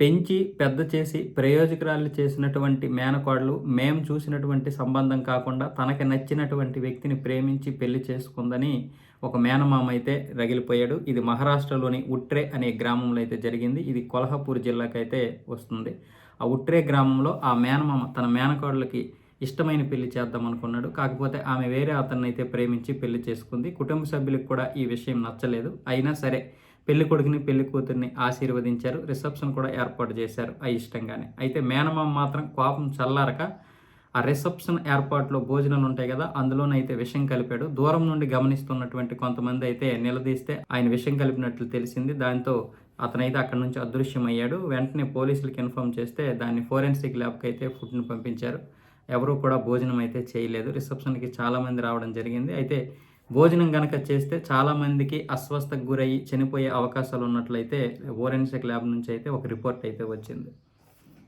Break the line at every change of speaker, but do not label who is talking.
పెంచి పెద్ద చేసి ప్రయోజకురాలు చేసినటువంటి మేనకోడలు మేము చూసినటువంటి సంబంధం కాకుండా తనకి నచ్చినటువంటి వ్యక్తిని ప్రేమించి పెళ్ళి చేసుకుందని ఒక మేనమామ అయితే రగిలిపోయాడు. ఇది మహారాష్ట్రలోని ఉట్రే అనే గ్రామంలో అయితే జరిగింది. ఇది కొల్హాపూర్ జిల్లాకైతే వస్తుంది. ఆ ఉట్రే గ్రామంలో ఆ మేనమామ తన మేనకోడలకి ఇష్టమైన పెళ్ళి చేద్దాం అనుకున్నాడు. కాకపోతే ఆమె వేరే అతన్ని అయితే ప్రేమించి పెళ్ళి చేసుకుంది. కుటుంబ సభ్యులకు కూడా ఈ విషయం నచ్చలేదు. అయినా సరే పెళ్ళి కొడుకుని పెళ్ళి కూతుర్ని ఆశీర్వదించారు. రిసెప్షన్ కూడా ఏర్పాటు చేశారు ఆ ఇష్టంగానే. అయితే మేనమామ మాత్రం కోపం చల్లారక ఆ రిసెప్షన్ ఏర్పాట్లో భోజనాలు ఉంటాయి కదా అందులోనైతే విషయం కలిపాడు. దూరం నుండి గమనిస్తున్నటువంటి కొంతమంది అయితే నిలదీస్తే ఆయన విషయం కలిపినట్లు తెలిసింది. దాంతో అతనైతే అక్కడ నుంచి అదృశ్యమయ్యాడు. వెంటనే పోలీసులకు ఇన్ఫామ్ చేస్తే దాన్ని ఫోరెన్సిక్ ల్యాబ్కి అయితే ఫుడ్ని పంపించారు. ఎవరూ కూడా భోజనం అయితే చేయలేదు. రిసెప్షన్కి చాలామంది రావడం జరిగింది. అయితే భోజనం కనుక చేస్తే చాలామందికి అస్వస్థకు గురయ్యి చనిపోయే అవకాశాలు ఉన్నట్లయితే ఓరెన్సెక్ ల్యాబ్ నుంచి అయితే ఒక రిపోర్ట్ అయితే వచ్చింది.